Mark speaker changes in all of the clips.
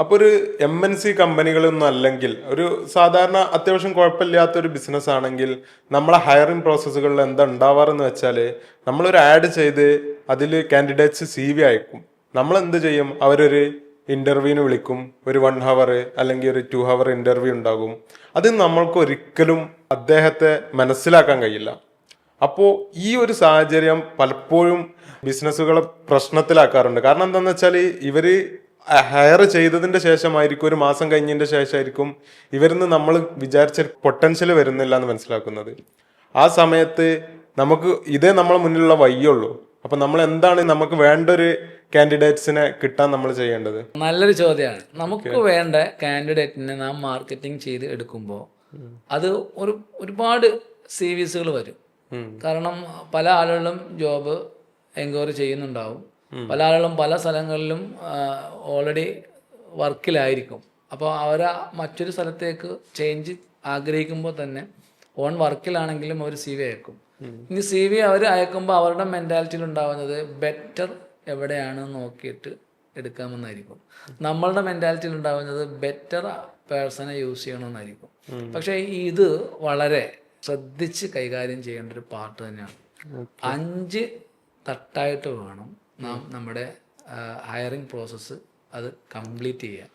Speaker 1: അപ്പോൾ ഒരു M N C കമ്പനികളൊന്നും അല്ലെങ്കിൽ ഒരു സാധാരണ അത്യാവശ്യം കുഴപ്പമില്ലാത്ത ഒരു ബിസിനസ് ആണെങ്കിൽ നമ്മളെ ഹയറിംഗ് പ്രോസസ്സുകളിൽ എന്താ ഉണ്ടാവാറെന്ന് വെച്ചാൽ നമ്മളൊരു ആഡ് ചെയ്ത് അതിൽ കാൻഡിഡേറ്റ്സ് സി വി അയക്കും. നമ്മൾ എന്ത് ചെയ്യും? അവരൊരു ഇന്റർവ്യൂവിന് വിളിക്കും. ഒരു വൺ ഹവർ അല്ലെങ്കിൽ ഒരു ടു ഹവർ ഇന്റർവ്യൂ ഉണ്ടാകും. അത് നമ്മൾക്ക് ഒരിക്കലും അദ്ദേഹത്തെ മനസ്സിലാക്കാൻ കഴിയില്ല. അപ്പോൾ ഈ ഒരു സാഹചര്യം പലപ്പോഴും ബിസിനസ്സുകളെ പ്രശ്നത്തിലാക്കാറുണ്ട്. കാരണം എന്താണെന്ന് വെച്ചാൽ ഇവർ ഹയർ ചെയ്തതിന്റെ ശേഷമായിരിക്കും ഒരു മാസം കഴിഞ്ഞതിന്റെ ശേഷമായിരിക്കും ഇവരിന്ന് നമ്മൾ വിചാരിച്ച പൊട്ടൻഷ്യൽ വരുന്നില്ല എന്ന് മനസ്സിലാക്കുന്നത്. ആ സമയത്ത് നമുക്ക് ഇതേ നമ്മളെ മുന്നിലുള്ള വയ്യുള്ളൂ അപ്പൊ നമ്മൾ എന്താണ് നമുക്ക് വേണ്ട ഒരു കാൻഡിഡേറ്റ്സിനെ കിട്ടാൻ നമ്മൾ ചെയ്യേണ്ടത്?
Speaker 2: നല്ലൊരു ചോദ്യമാണ്. നമുക്ക് വേണ്ട കാൻഡിഡേറ്റിനെ നാം മാർക്കറ്റിംഗ് ചെയ്ത് എടുക്കുമ്പോൾ അത് ഒരു ഒരുപാട് സി വിസുകൾ വരും. കാരണം പല ആളുകളും ജോബ് എൻക്വയറി ചെയ്യുന്നുണ്ടാവും. പല ആളുകളും പല സ്ഥലങ്ങളിലും ഓൾറെഡി വർക്കിലായിരിക്കും. അപ്പോൾ അവർ മറ്റൊരു സ്ഥലത്തേക്ക് ചേഞ്ച് ആഗ്രഹിക്കുമ്പോൾ തന്നെ ഓൺ വർക്കിലാണെങ്കിലും അവർ സി വി അയക്കും. ഇനി സി വി അവർ അയക്കുമ്പോൾ അവരുടെ മെന്റാലിറ്റിയിൽ ഉണ്ടാവുന്നത് ബെറ്റർ എവിടെയാണ് നോക്കിയിട്ട് എടുക്കാമെന്നായിരിക്കും. നമ്മളുടെ മെന്റാലിറ്റിയിൽ ഉണ്ടാവുന്നത് ബെറ്റർ പേഴ്സണെ യൂസ് ചെയ്യണമെന്നായിരിക്കും. പക്ഷെ ഇത് വളരെ ശ്രദ്ധിച്ച് കൈകാര്യം ചെയ്യേണ്ട ഒരു പാർട്ട് തന്നെയാണ്. അഞ്ച് തട്ടായിട്ട് വേണം നാം നമ്മുടെ ഹയറിംഗ് പ്രോസസ്സ് അത് കംപ്ലീറ്റ് ചെയ്യുക.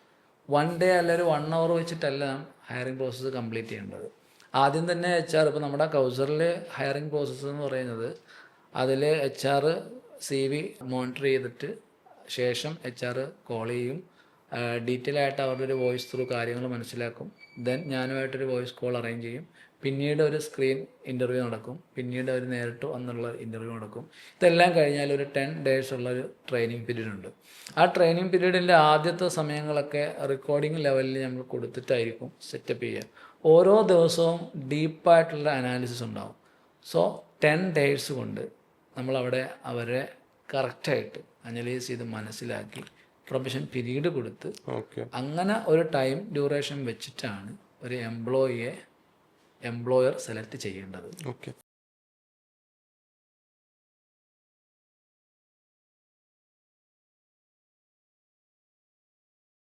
Speaker 2: വൺ ഡേ അല്ല ഒരു വൺ അവർ വെച്ചിട്ടല്ല നാം ഹയറിംഗ് പ്രോസസ്സ് കംപ്ലീറ്റ് ചെയ്യേണ്ടത്. ആദ്യം തന്നെ എച്ച് ആർ ഇപ്പോൾ നമ്മുടെ കൗസറിലെ ഹയറിംഗ് പ്രോസസ്സ് എന്ന് പറയുന്നത് അതിൽ H R C V monitor ചെയ്തിട്ട് ശേഷം എച്ച് ആർ കോൾ ചെയ്യും. ഡീറ്റെയിൽ ആയിട്ട് അവരുടെ ഒരു വോയിസ് ത്രൂ കാര്യങ്ങൾ മനസ്സിലാക്കും. ദെൻ ഞാനുമായിട്ടൊരു വോയിസ് കോൾ അറേഞ്ച് ചെയ്യും. പിന്നീട് ഒരു സ്ക്രീൻ ഇന്റർവ്യൂ നടക്കും. പിന്നീട് അവർ നേരിട്ട് വന്നുള്ള ഇന്റർവ്യൂ നടക്കും. ഇതെല്ലാം കഴിഞ്ഞാൽ ഒരു ടെൻ ഡേയ്സ് ഉള്ള ഒരു ട്രെയിനിങ് പീരീഡ് ഉണ്ട്. ആ ട്രെയിനിങ് പീരീഡിന്റെ ആദ്യത്തെ സമയങ്ങളൊക്കെ റെക്കോർഡിംഗ് ലെവലിൽ നമ്മൾ കൊടുത്തിട്ടായിരിക്കും സെറ്റപ്പ് ചെയ്യുക. ഓരോ ദിവസവും ഡീപ്പായിട്ടുള്ള അനാലിസിസ് ഉണ്ടാവും. സോ ടെൻ ഡേയ്സ് കൊണ്ട് നമ്മളവിടെ അവരെ കറക്റ്റായിട്ട് അനലൈസ് ചെയ്ത് മനസ്സിലാക്കി പ്രൊഫഷൻ പീരീഡ് കൊടുത്ത്
Speaker 1: ഓക്കെ
Speaker 2: അങ്ങനെ ഒരു ടൈം ഡ്യൂറേഷൻ വെച്ചിട്ടാണ് ഒരു എംപ്ലോയിയെ എംപ്ലോയർ സെലക്ട് ചെയ്യേണ്ടത്.
Speaker 1: ഓക്കെ